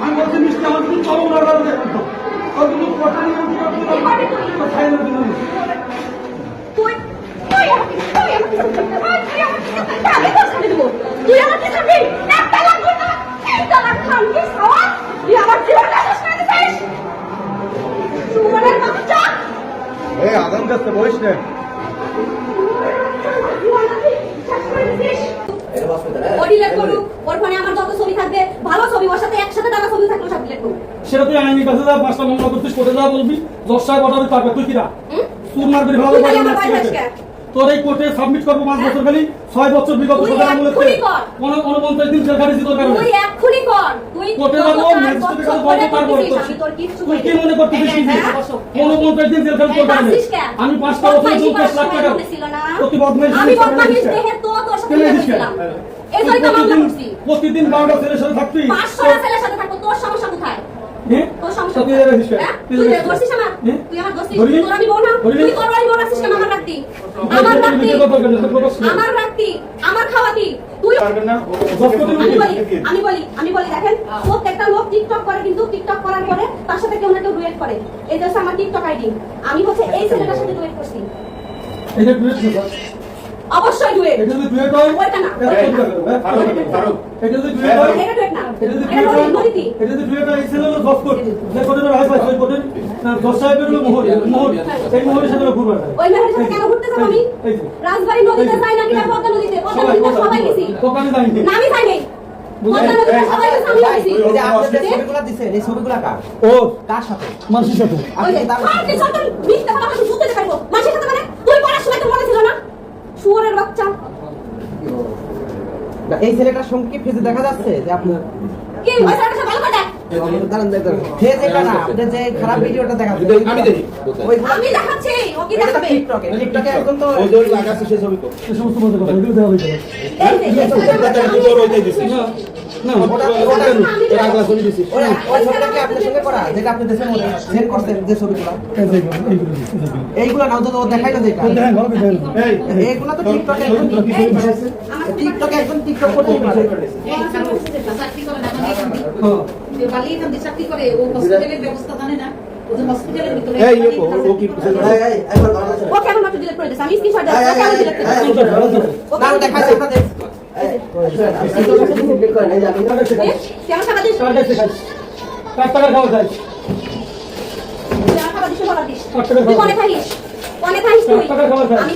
আমি বলছি মিষ্টি আমার তুমি চলো না কথা তুই। আমাকে ছাড়বি একটা লাগবে না তুই জীবনটা শেষ করে দিছিস। সুমনের বাচ্চা এই কাছে ও ডিলেট করুক ওর ফোনে আমার যত ছবি থাকবে ভালো ছবি ওর সাথে একসাথে টাকা ছবি থাকলে সব ডিলেট করুক। সেটা তুই আইনি কাছে যা পাঁচটা মামলা করছিস কোর্টে যা বলবি দশটা কথা তারপর তুই কিরা? হুম? মারবি ভালো তুই করে তোর এই কোর্টে সাবমিট করব পাঁচ বছর খালি ছয় বছর বিগত সরকার আমলে কোন উনপঞ্চাশ দিন জেল খাটিয়েছি কারণে তুই এক্ষুনি কর তুই কোর্টে যাব ম্যাজিস্ট্রেটের কাছে করতেছিস, আমি তোর তুই কি মনে করতেছিস হ্যাঁ, কি হ্যাঁ। উনপঞ্চাশ দিন জেল তোর কারণে কেন? আমি পাঁচটা বছর বদমাইশি চৌত্রিশ লাখ টাকা? প্রতি বদমাইশ আমি বদমাইশ দেহে তো তোর সাথে কেন কেন? করেছিলাম। এই তো মামলা করছি। প্রতিদিন বারোটা ছেলের সাথে থাকবি পাঁচশোটা ছেলের সাথে থাকব, তোর সমস্যা কোথায়? হ্যাঁ? সমস্যা তুই? এরা? তুই? আমার? তুই আমার? তোর আমি বউ না? তুই তোর বউ রাখছিস কেন আমার রাখতি? আমার রাখতি? আমার রাখতি? আমার খাওয়াতি? তুই আমি বলি আমি বলি দেখেন প্রত্যেকটা লোক টিকটক করে কিন্তু টিকটক করার পরে তার সাথে কেউ না কেউ ডুয়েট করে এই যে হচ্ছে আমার টিকটক আইডি আমি হচ্ছে এই ছেলেটার সাথে ডুয়েট করছি এটা ডুয়েট না অবশ্যই ডুয়েট এটা যদি ডুয়েট হয় ওইটা না। এটা কোনটা? ফারুক, ফারুক। এটা যদি ডুয়েট হয় এটা ডুয়েট না। এটা যদি ডুয়েট হয় এটা যদি ডুয়েট হয় হলো জজ কোর্ট যে কোর্টের কোর্টের জজ সাহেবের হলো মোহর মোহর এই মোহরের সাথে ওরা ঘুরবে না। ওই মেয়ের সাথে কেন ঘুরতে যাব আমি? রাজবাড়ি নদীতে যাই নাকি না পদ্মা নদীতে? পদ্মা নদীতে সবাই গেছি। যাইনি না আমি? ও কার সাথে? মানুষের সাথে শুয়োরের বাচ্চা। এই ছেলেটার সঙ্গে ফেজে দেখা যাচ্ছে যে আপনার? কি ওই ছেলেটা ভালো করে দেখ। আমি দেখাচ্ছি তো তো তো না না ওটা- ওটা- এর আগলা ছবি দিছিস ওই ওই আপনার সঙ্গে করা যেটা আপনি দেশের মধ্যে সেন্ড করছেন যে ছবিগুলো এইগুলো, এইগুলো দিচ্ছি, এইগুলো। এইগুলো না তো ও দেখাইলো যেটা করে এইগুলো তো টিকটকে টিকটকে একজন টিকটক করতে পারে করে না মানে হ্যাঁ। বালি এখান চাকরি করে ও হসপিটালের ব্যবস্থা জানে না ও যে হসপিটালের ভিতরে এই ও ও কি ও কেমন মাত্র ডিলিট করে দিয়েছে আমি স্ক্রিনশট করে না দেখাচ্ছে তুই তুই মনে মনে তুই? আমি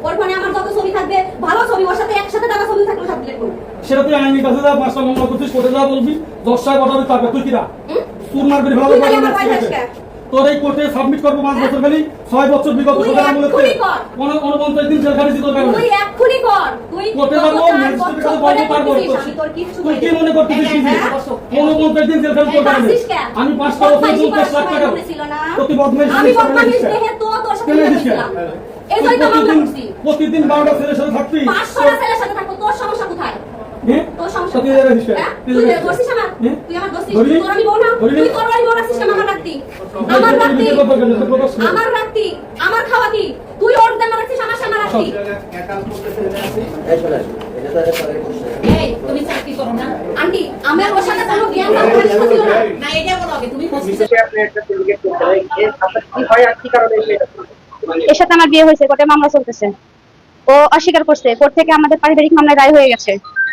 ওর আমার থাকবে ভালো একসাথে টাকা সেটা তুই আইনি কাছে যা পাঁচটা মামলা করছিস দশ কটাবে তারপর তুই কিরা মারবি ভালো তোর এই কোর্টে সাবমিট করব পাঁচ বছর খালি ছয় বছর বিগত তুই আমলে উনপঞ্চাশ দিন জেল খাটিয়েছি তোর কারণে তুই এক্ষুনি কর তুই কোর্টে যাব ম্যাজিস্ট্রেটের কাছে বলব ধরে তারপরে করতেছিস, আমি তোর কিচ্ছু তুই কি মনে করতেছিস কি। উনপঞ্চাশ দিন জেল খাটি তোর কারণে হাসিস কেন? আমি বছর বদমাইশি লাখ টাকা ছিল বদমাইশ আমি বদমাইশ দিস তো তোর সাথে কেন বিয়ে দিস কেন? করেছিলাম। এই তুই মামলা প্রতিদিন করছি। প্রতিদিন বারোটা ছেলের সাথে থাকবি পাঁচশোটা ছেলের সাথে থাকব, তোর সমস্যা কোথায়? তোর সমস্যা তুই? হ্যাঁ? তুই? আমার? হ্যাঁ? তুই আমার? তোর আমি না? তুই তোর বউ রাখছিস কেন আমার রাখতি? আমার রাখতি? আমার রাখতি? আমার খাওয়াতি? তুই ওর দাম রাখছিস, আমার সামনে রাখতি? এই তুমি চাকরি করো না আন্টি, আমার ওর সাথে কোনো জ্ঞান না। না এটা বলো আগে তুমি এর সাথে আমার বিয়ে হয়েছে কোর্টে মামলা চলতেছে ও অস্বীকার করছে কোর্ট থেকে আমাদের পারিবারিক মামলায় রায় হয়ে গেছে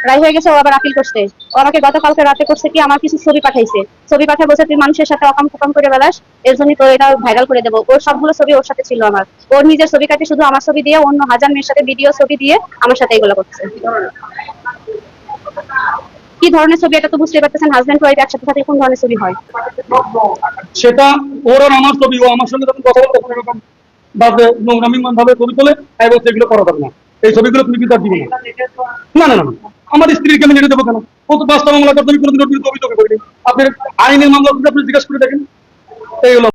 রায় হয়ে গেছে, ও আবার আপিল করছে। ও আমাকে গতকালকে রাতে করছে কি, আমার কিছু ছবি পাঠাইছে। ছবি পাঠিয়ে বলছে, তুই মানুষের সাথে অকাম কুকাম করে বেলাস এর জন্য তো এটা ভাইরাল করে দেবো। ওর সবগুলো ছবি ওর সাথে ছিল আমার। ওর নিজের ছবি কাটে শুধু আমার ছবি দিয়ে, অন্য হাজার মেয়ের সাথে ভিডিও ছবি দিয়ে আমার সাথে এগুলো করছে। কি ধরনের ছবি এটা তো বুঝতে পারতেছেন হাজবেন্ড ওয়াইফ একসাথে থাকলে কোন ধরনের ছবি হয়? সেটা ওর আর আমার ছবি, ও আমার সঙ্গে যখন কথা বলে তখন এরকম ভাবে নোংরামি ভাবে ছবি তোলে বলছে এগুলো করা যাবে না। এই ছবিগুলো তুমি তার দিবে না না না। আমার স্ত্রীকে আমি নিয়ে দেবো কেন? ও তো বাস্তব মামলা করতে আমি কোনোদিন অভিযোগ করিনি। আপনি আইনের মামলা আপনি জিজ্ঞাসা করে দেখেন। এই হলো